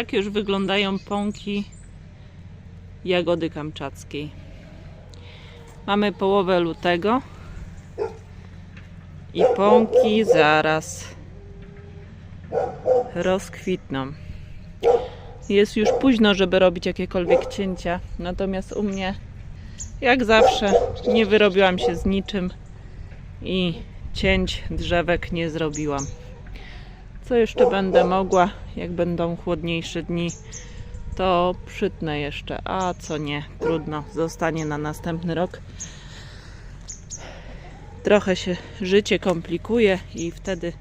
Tak już wyglądają pąki jagody kamczackiej. Mamy połowę lutego i pąki zaraz rozkwitną. Jest już późno, żeby robić jakiekolwiek cięcia, natomiast u mnie, jak zawsze, nie wyrobiłam się z niczym i cięć drzewek nie zrobiłam. Co jeszcze będę mogła, jak będą chłodniejsze dni, to przytnę jeszcze, a co nie, trudno, zostanie na następny rok. Trochę się życie komplikuje i wtedy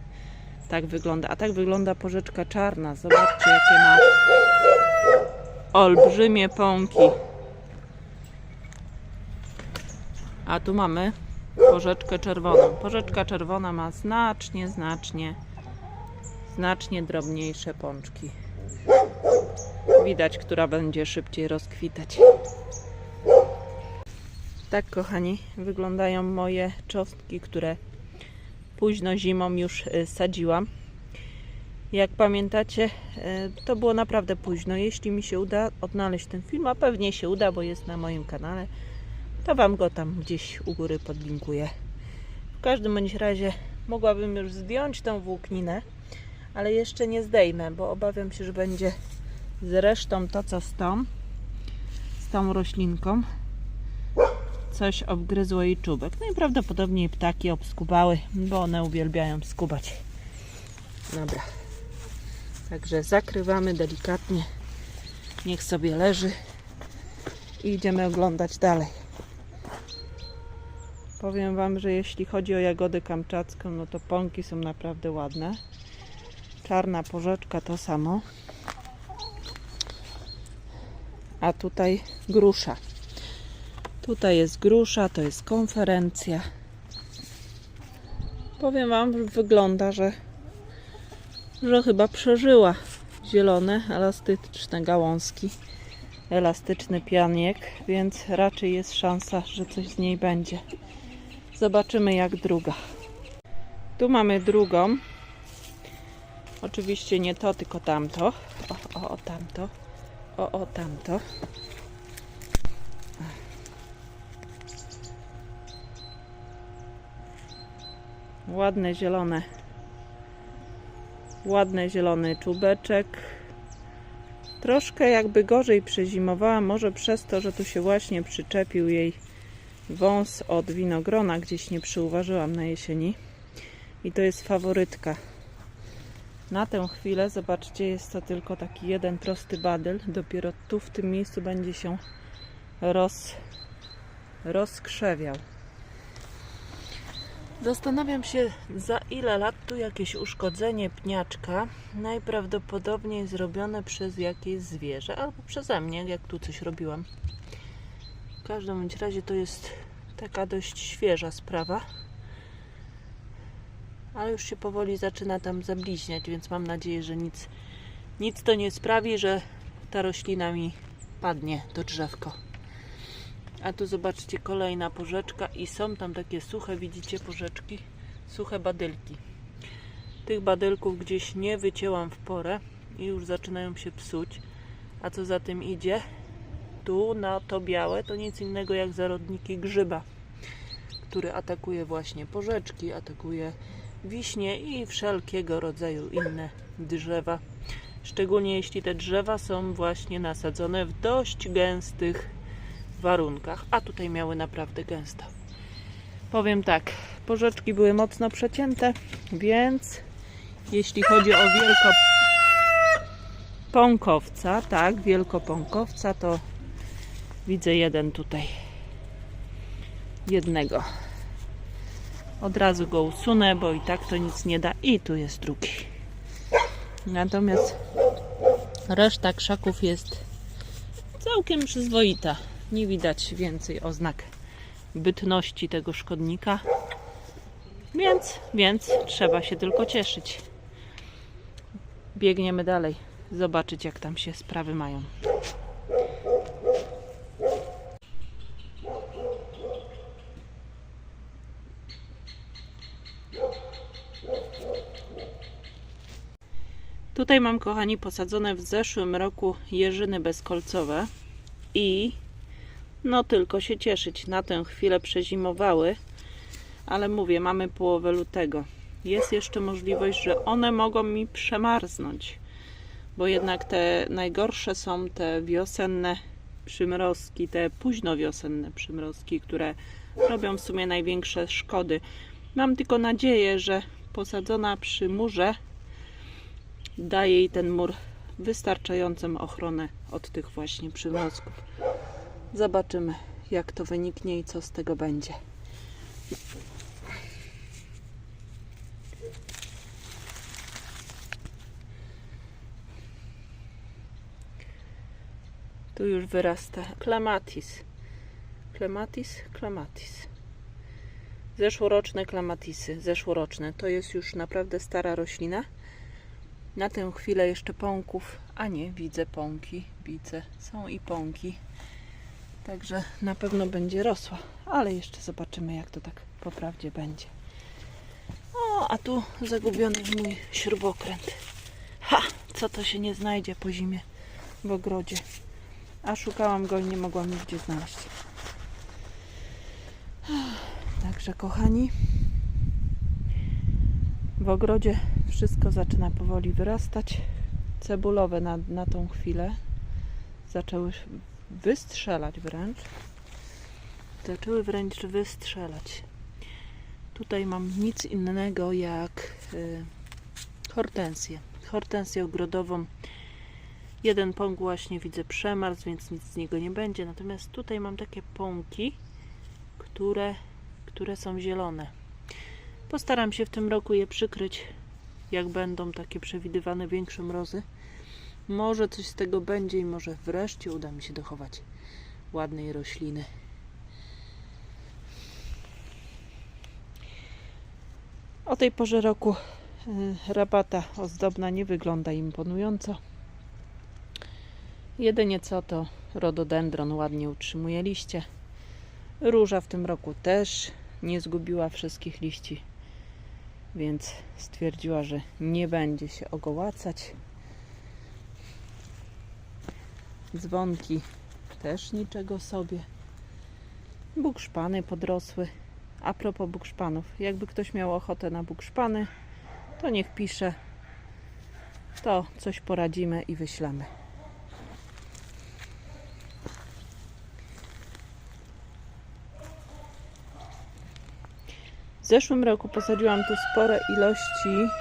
tak wygląda. A tak wygląda porzeczka czarna. Zobaczcie, jakie ma olbrzymie pąki. A tu mamy porzeczkę czerwoną. Porzeczka czerwona ma znacznie, znacznie, znacznie drobniejsze pączki. Widać, która będzie szybciej rozkwitać. Tak, kochani, wyglądają moje czosnki, które późno zimą już y, sadziłam. Jak pamiętacie, y, to było naprawdę późno. Jeśli mi się uda odnaleźć ten film, a pewnie się uda, bo jest na moim kanale, to Wam go tam gdzieś u góry podlinkuję. W każdym bądź razie mogłabym już zdjąć tą włókninę, ale jeszcze nie zdejmę, bo obawiam się, że będzie zresztą to, co z tą, z tą roślinką, coś obgryzło jej czubek. No i prawdopodobnie ptaki obskubały, bo one uwielbiają skubać. Dobra. Także zakrywamy delikatnie. Niech sobie leży. I idziemy oglądać dalej. Powiem Wam, że jeśli chodzi o jagodę kamczacką, no to pąki są naprawdę ładne. Czarna porzeczka to samo. A tutaj grusza. Tutaj jest grusza, to jest konferencja. Powiem Wam, wygląda, że, że chyba przeżyła zielone, elastyczne gałązki, elastyczny pianiek, więc raczej jest szansa, że coś z niej będzie. Zobaczymy jak druga. Tu mamy drugą. Oczywiście nie to, tylko tamto. O, o, o tamto. O, o tamto. Ładne zielone. Ładny zielony czubeczek. Troszkę jakby gorzej przezimowała, może przez to, że tu się właśnie przyczepił jej wąs od winogrona, gdzieś nie przyuważyłam na jesieni. I to jest faworytka. Na tę chwilę, zobaczcie, jest to tylko taki jeden prosty badyl. Dopiero tu w tym miejscu będzie się roz, rozkrzewiał. Zastanawiam się, za ile lat tu jakieś uszkodzenie pniaczka najprawdopodobniej zrobione przez jakieś zwierzę albo przeze mnie, jak tu coś robiłam. W każdym razie to jest taka dość świeża sprawa. Ale już się powoli zaczyna tam zabliźniać, więc mam nadzieję, że nic, nic to nie sprawi, że ta roślina mi padnie do drzewko. A tu zobaczcie kolejna porzeczka i są tam takie suche, widzicie porzeczki? Suche badylki. Tych badylków gdzieś nie wycięłam w porę i już zaczynają się psuć. A co za tym idzie? Tu na to białe to nic innego jak zarodniki grzyba, który atakuje właśnie porzeczki, atakuje wiśnie i wszelkiego rodzaju inne drzewa. Szczególnie jeśli te drzewa są właśnie nasadzone w dość gęstych warunkach, a tutaj miały naprawdę gęsto. Powiem tak, porzeczki były mocno przecięte, więc jeśli chodzi o wielkopąkowca, tak, wielkopąkowca, to widzę jeden tutaj. Jednego. Od razu go usunę, bo i tak to nic nie da. I tu jest drugi. Natomiast reszta krzaków jest całkiem przyzwoita. Nie widać więcej oznak bytności tego szkodnika. Więc, więc trzeba się tylko cieszyć. Biegniemy dalej, zobaczyć jak tam się sprawy mają. Tutaj mam, kochani, posadzone w zeszłym roku jeżyny bezkolcowe i no tylko się cieszyć. Na tę chwilę przezimowały, ale mówię, mamy połowę lutego. Jest jeszcze możliwość, że one mogą mi przemarznąć, bo jednak te najgorsze są te wiosenne przymrozki, te późnowiosenne przymrozki, które robią w sumie największe szkody. Mam tylko nadzieję, że posadzona przy murze daje jej ten mur wystarczającą ochronę od tych właśnie przymrozków. Zobaczymy, jak to wyniknie i co z tego będzie. Tu już wyrasta klematis. Klematis, klematis. Zeszłoroczne klematisy, zeszłoroczne. To jest już naprawdę stara roślina. Na tę chwilę jeszcze pąków, a nie, widzę pąki, widzę, są i pąki. Także na pewno będzie rosła, ale jeszcze zobaczymy jak to tak po prawdzie będzie. O, a tu zagubiony mój śrubokręt. Ha, co to się nie znajdzie po zimie w ogrodzie. A szukałam go i nie mogłam nigdzie znaleźć. Także kochani, w ogrodzie wszystko zaczyna powoli wyrastać. Cebulowe na, na tą chwilę zaczęły wystrzelać wręcz. Zaczęły wręcz wystrzelać. Tutaj mam nic innego jak y, hortensję. Hortensję ogrodową. Jeden pąk właśnie widzę przemarzł, więc nic z niego nie będzie. Natomiast tutaj mam takie pąki, które, które są zielone. Postaram się w tym roku je przykryć, jak będą takie przewidywane większe mrozy. Może coś z tego będzie i może wreszcie uda mi się dochować ładnej rośliny. O tej porze roku y, rabata ozdobna nie wygląda imponująco. Jedynie co to rododendron ładnie utrzymuje liście. Róża w tym roku też nie zgubiła wszystkich liści, więc stwierdziła, że nie będzie się ogołacać. Dzwonki też niczego sobie. Bukszpany podrosły. A propos bukszpanów, jakby ktoś miał ochotę na bukszpany, to niech pisze. To coś poradzimy i wyślemy. W zeszłym roku posadziłam tu spore ilości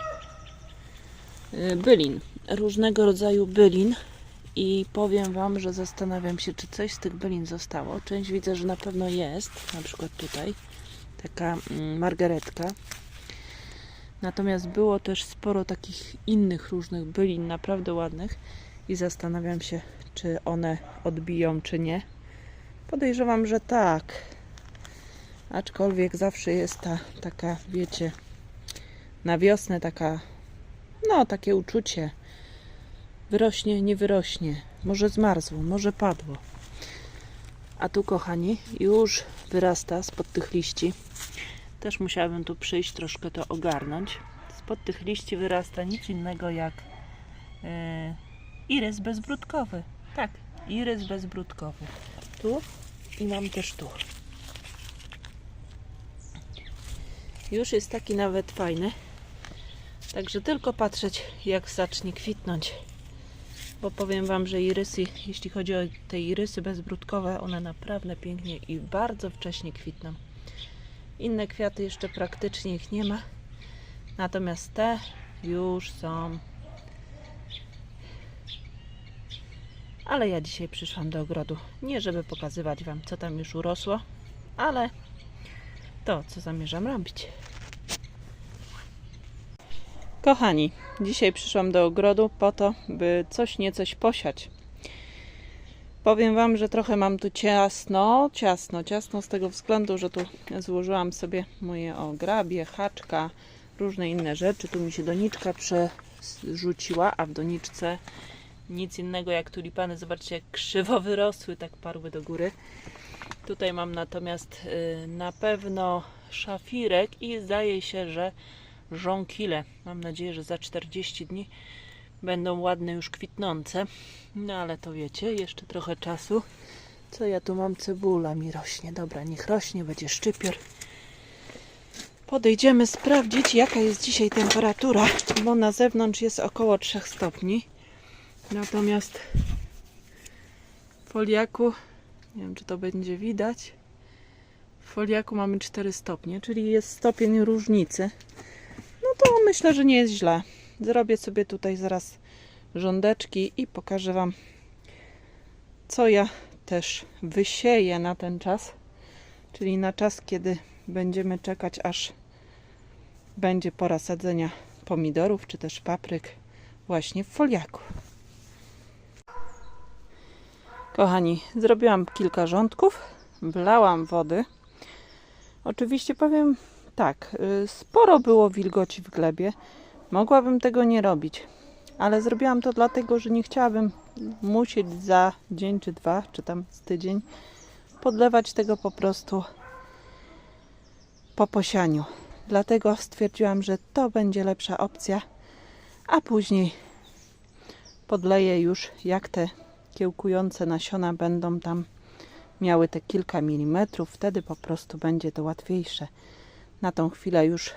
y, bylin, różnego rodzaju bylin i powiem Wam, że zastanawiam się, czy coś z tych bylin zostało. Część widzę, że na pewno jest, na przykład tutaj, taka mm, margaretka. Natomiast było też sporo takich innych różnych bylin, naprawdę ładnych i zastanawiam się, czy one odbiją, czy nie. Podejrzewam, że tak. Aczkolwiek zawsze jest ta taka, wiecie, na wiosnę taka, no takie uczucie. Wyrośnie, nie wyrośnie. Może zmarzło, może padło. A tu, kochani, już wyrasta spod tych liści. Też musiałabym tu przyjść, troszkę to ogarnąć. Spod tych liści wyrasta nic innego jak e, irys bezbrudkowy. Tak, irys bezbrudkowy. Tu i mam też tu. Już jest taki nawet fajny. Także tylko patrzeć, jak zacznie kwitnąć. Bo powiem Wam, że irysy, jeśli chodzi o te irysy bezbrudkowe, one naprawdę pięknie i bardzo wcześnie kwitną. Inne kwiaty jeszcze praktycznie ich nie ma. Natomiast te już są. Ale ja dzisiaj przyszłam do ogrodu. Nie żeby pokazywać Wam, co tam już urosło, ale to, co zamierzam robić. Kochani, dzisiaj przyszłam do ogrodu po to, by coś niecoś posiać. Powiem Wam, że trochę mam tu ciasno, ciasno, ciasno z tego względu, że tu złożyłam sobie moje o grabie, haczka, różne inne rzeczy. Tu mi się doniczka przerzuciła, a w doniczce nic innego jak tulipany. Zobaczcie, jak krzywo wyrosły, tak parły do góry. Tutaj mam natomiast y, na pewno szafirek i zdaje się, że żonkile. Mam nadzieję, że za 40 dni będą ładne już kwitnące. No ale to wiecie, jeszcze trochę czasu. Co ja tu mam? Cebula mi rośnie. Dobra, niech rośnie, będzie szczypior. Podejdziemy sprawdzić, jaka jest dzisiaj temperatura, bo na zewnątrz jest około 3 stopni. Natomiast w foliaku, nie wiem czy to będzie widać, w foliaku mamy 4 stopnie, czyli jest stopień różnicy. No to myślę, że nie jest źle. Zrobię sobie tutaj zaraz rządeczki i pokażę Wam, co ja też wysieję na ten czas, czyli na czas, kiedy będziemy czekać, aż będzie pora sadzenia pomidorów czy też papryk właśnie w foliaku. Kochani, zrobiłam kilka rządków, wlałam wody. Oczywiście powiem tak, y, sporo było wilgoci w glebie. Mogłabym tego nie robić, ale zrobiłam to dlatego, że nie chciałabym musieć za dzień czy dwa, czy tam z tydzień podlewać tego po prostu po posianiu. Dlatego stwierdziłam, że to będzie lepsza opcja, a później podleję już jak te kiełkujące nasiona będą tam miały te kilka milimetrów, wtedy po prostu będzie to łatwiejsze. Na tą chwilę już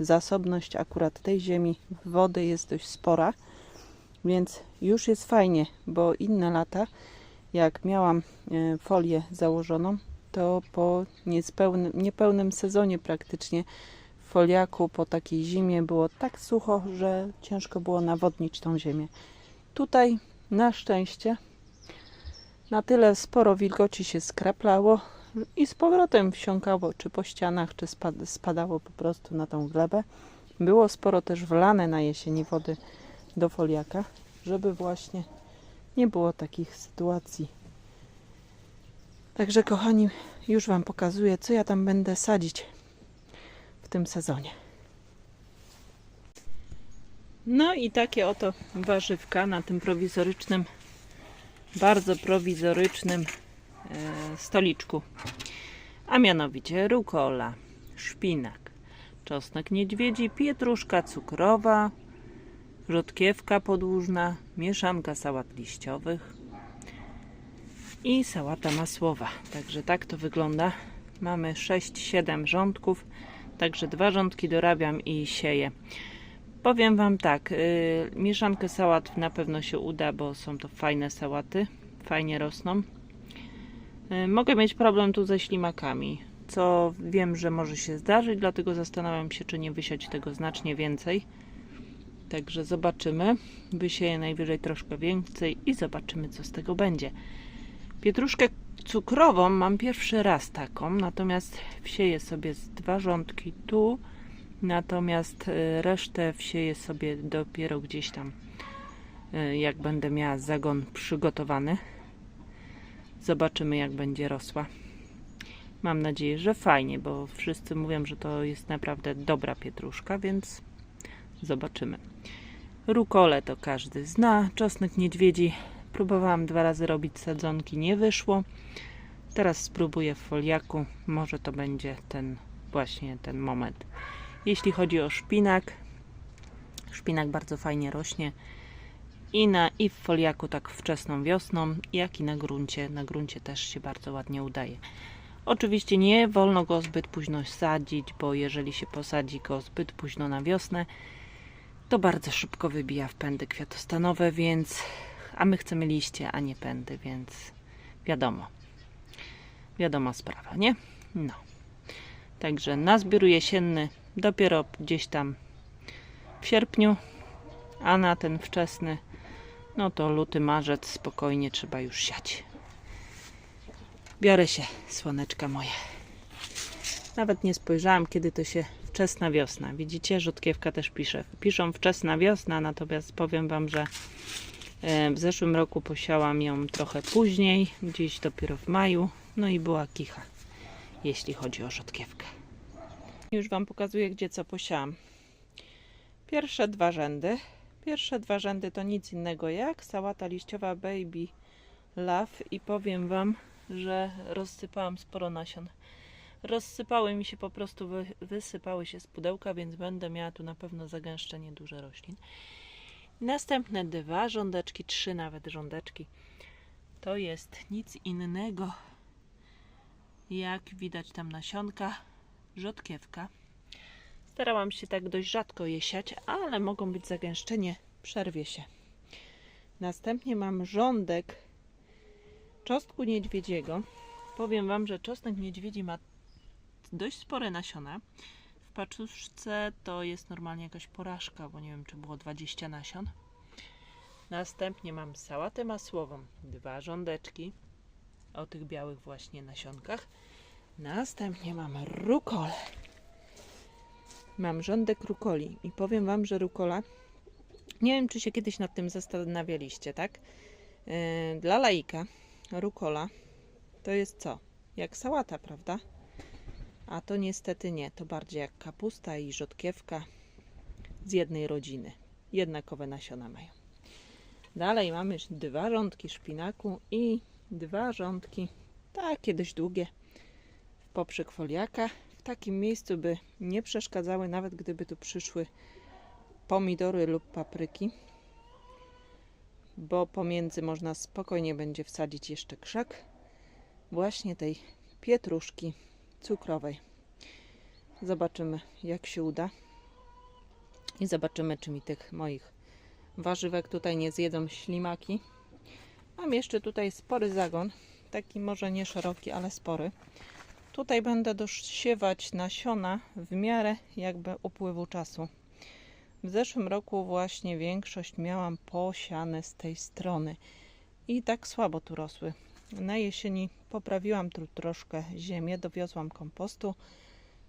zasobność akurat tej ziemi wody jest dość spora, więc już jest fajnie, bo inne lata, jak miałam e, folię założoną, to po niepełnym sezonie praktycznie w foliaku po takiej zimie było tak sucho, że ciężko było nawodnić tą ziemię. Tutaj na szczęście na tyle sporo wilgoci się skraplało i z powrotem wsiąkało, czy po ścianach, czy spad- spadało po prostu na tą glebę. Było sporo też wlane na jesieni wody do foliaka, żeby właśnie nie było takich sytuacji. Także kochani, już Wam pokazuję, co ja tam będę sadzić w tym sezonie. No i takie oto warzywka na tym prowizorycznym, bardzo prowizorycznym e, stoliczku. A mianowicie rukola, szpinak, czosnek niedźwiedzi, pietruszka cukrowa, rzodkiewka podłużna, mieszanka sałat liściowych i sałata masłowa. Także tak to wygląda. Mamy 6-7 rządków, także dwa rządki dorabiam i sieję. Powiem Wam tak, yy, mieszankę sałat na pewno się uda, bo są to fajne sałaty, fajnie rosną. Yy, mogę mieć problem tu ze ślimakami, co wiem, że może się zdarzyć, dlatego zastanawiam się, czy nie wysiać tego znacznie więcej. Także zobaczymy. Wysieję najwyżej troszkę więcej i zobaczymy, co z tego będzie. Pietruszkę cukrową mam pierwszy raz taką, natomiast wsieję sobie z dwa rządki tu, natomiast y, resztę wsieję sobie dopiero gdzieś tam, y, jak będę miała zagon przygotowany. Zobaczymy, jak będzie rosła. Mam nadzieję, że fajnie, bo wszyscy mówią, że to jest naprawdę dobra pietruszka, więc zobaczymy. Rukole to każdy zna, czosnek niedźwiedzi Próbowałam dwa razy robić sadzonki, nie wyszło. Teraz spróbuję w foliaku. Może to będzie ten właśnie ten moment. Jeśli chodzi o szpinak, szpinak bardzo fajnie rośnie i, na, i w foliaku tak wczesną wiosną, jak i na gruncie. Na gruncie też się bardzo ładnie udaje. Oczywiście nie wolno go zbyt późno sadzić, bo jeżeli się posadzi go zbyt późno na wiosnę, to bardzo szybko wybija w pędy kwiatostanowe, więc a my chcemy liście, a nie pędy, więc wiadomo. Wiadoma sprawa, nie? No. Także na zbiór jesienny dopiero gdzieś tam w sierpniu, a na ten wczesny, no to luty, marzec spokojnie trzeba już siać. Biorę się, słoneczka moje. Nawet nie spojrzałam, kiedy to się wczesna wiosna. Widzicie, rzutkiewka też pisze. Piszą wczesna wiosna, natomiast powiem Wam, że E, w zeszłym roku posiałam ją trochę później, gdzieś dopiero w maju, no i była kicha, jeśli chodzi o rzodkiewkę. Już Wam pokazuję, gdzie co posiałam. Pierwsze dwa rzędy. Pierwsze dwa rzędy to nic innego jak sałata liściowa Baby Love i powiem Wam, że rozsypałam sporo nasion. Rozsypały mi się po prostu, wysypały się z pudełka, więc będę miała tu na pewno zagęszczenie duże roślin. Następne dwa rządeczki, trzy nawet rządeczki. To jest nic innego, jak widać tam nasionka, rzodkiewka. Starałam się tak dość rzadko je siać, ale mogą być zagęszczenie, przerwie się. Następnie mam rządek czosnku niedźwiedziego. Powiem Wam, że czosnek niedźwiedzi ma dość spore nasiona. W paczuszce to jest normalnie jakaś porażka, bo nie wiem, czy było 20 nasion. Następnie mam sałatę masłową, dwa rządeczki o tych białych właśnie nasionkach. Następnie mam rukolę. Mam rządek rukoli i powiem Wam, że rukola, nie wiem, czy się kiedyś nad tym zastanawialiście, tak? Yy, Dla laika rukola to jest co? Jak sałata, prawda? A to niestety nie, to bardziej jak kapusta i rzodkiewka z jednej rodziny. Jednakowe nasiona mają. Dalej mamy dwa rządki szpinaku i dwa rządki, takie dość długie, poprzek foliaka. W takim miejscu, by nie przeszkadzały, nawet gdyby tu przyszły pomidory lub papryki, bo pomiędzy można spokojnie będzie wsadzić jeszcze krzak właśnie tej pietruszki cukrowej. Zobaczymy, jak się uda. I zobaczymy, czy mi tych moich warzywek tutaj nie zjedzą ślimaki. Mam jeszcze tutaj spory zagon, taki może nie szeroki, ale spory. Tutaj będę dosiewać nasiona w miarę jakby upływu czasu. W zeszłym roku właśnie większość miałam posiane z tej strony i tak słabo tu rosły. Na jesieni poprawiłam tu troszkę ziemię, dowiozłam kompostu,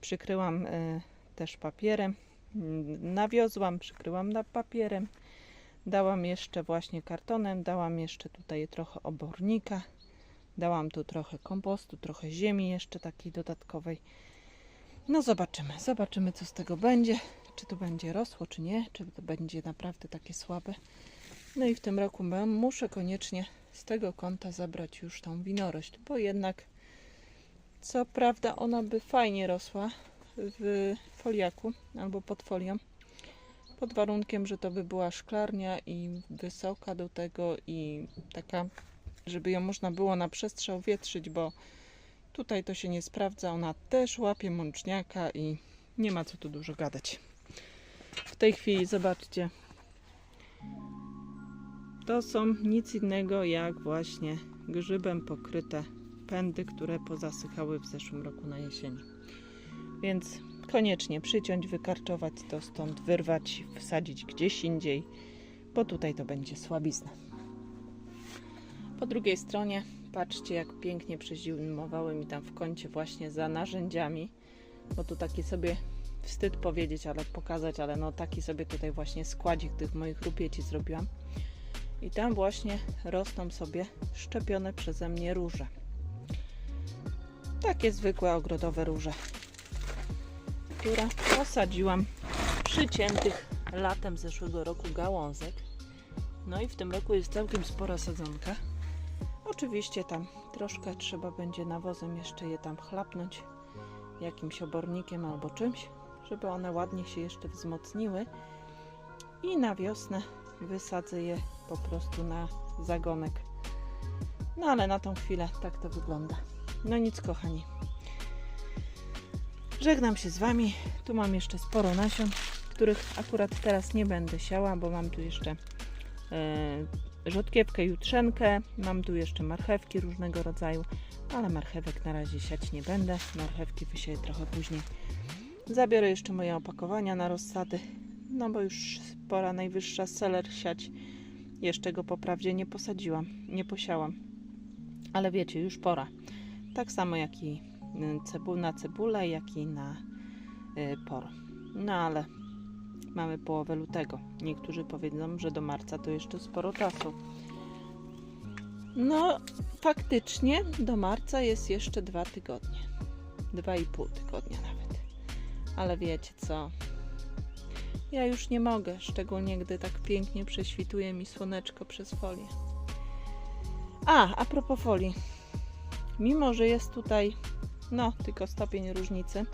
przykryłam y, też papierem, nawiozłam, przykryłam na papierem, dałam jeszcze właśnie kartonem, dałam jeszcze tutaj trochę obornika, dałam tu trochę kompostu, trochę ziemi jeszcze takiej dodatkowej. No zobaczymy, zobaczymy co z tego będzie, czy to będzie rosło, czy nie, czy to będzie naprawdę takie słabe. No i w tym roku muszę koniecznie z tego kąta zabrać już tą winorość, bo jednak co prawda ona by fajnie rosła w foliaku albo pod folią, pod warunkiem, że to by była szklarnia i wysoka do tego i taka, żeby ją można było na przestrzał wietrzyć, bo tutaj to się nie sprawdza, ona też łapie mączniaka i nie ma co tu dużo gadać. W tej chwili zobaczcie, to są nic innego jak właśnie grzybem pokryte pędy, które pozasychały w zeszłym roku na jesieni. Więc koniecznie przyciąć, wykarczować to stąd, wyrwać, wsadzić gdzieś indziej, bo tutaj to będzie słabizna. Po drugiej stronie patrzcie jak pięknie przezimowały mi tam w kącie właśnie za narzędziami, bo tu taki sobie wstyd powiedzieć, ale pokazać, ale no taki sobie tutaj właśnie składzik tych moich rupieci zrobiłam. I tam właśnie rosną sobie szczepione przeze mnie róże. Takie zwykłe ogrodowe róże, które posadziłam przyciętych latem zeszłego roku gałązek. No i w tym roku jest całkiem spora sadzonka. Oczywiście tam troszkę trzeba będzie nawozem jeszcze je tam chlapnąć jakimś obornikiem albo czymś, żeby one ładnie się jeszcze wzmocniły i na wiosnę wysadzę je po prostu na zagonek. No ale na tą chwilę tak to wygląda. No nic kochani. Żegnam się z Wami. Tu mam jeszcze sporo nasion, których akurat teraz nie będę siała, bo mam tu jeszcze e, rzodkiewkę jutrzenkę, mam tu jeszcze marchewki różnego rodzaju, ale marchewek na razie siać nie będę. Marchewki wysieję trochę później. Zabiorę jeszcze moje opakowania na rozsady, no bo już pora najwyższa seler siać. Jeszcze go po prawdzie nie posadziłam, nie posiałam. Ale wiecie, już pora. Tak samo jak i y, na cebulę, jak i na y, por. No ale mamy połowę lutego. Niektórzy powiedzą, że do marca to jeszcze sporo czasu. No, faktycznie do marca jest jeszcze dwa tygodnie. Dwa i pół tygodnia nawet. Ale wiecie co? Ja już nie mogę, szczególnie gdy tak pięknie prześwituje mi słoneczko przez folię. A, a propos folii. Mimo, że jest tutaj, no, tylko stopień różnicy,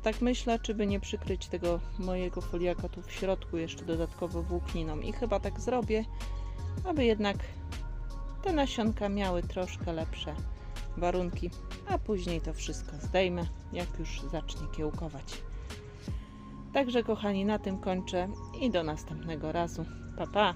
tak myślę, czy by nie przykryć tego mojego foliaka tu w środku jeszcze dodatkowo włókniną. I chyba tak zrobię, aby jednak te nasionka miały troszkę lepsze warunki, a później to wszystko zdejmę, jak już zacznie kiełkować. Także kochani, na tym kończę i do następnego razu. Pa, pa!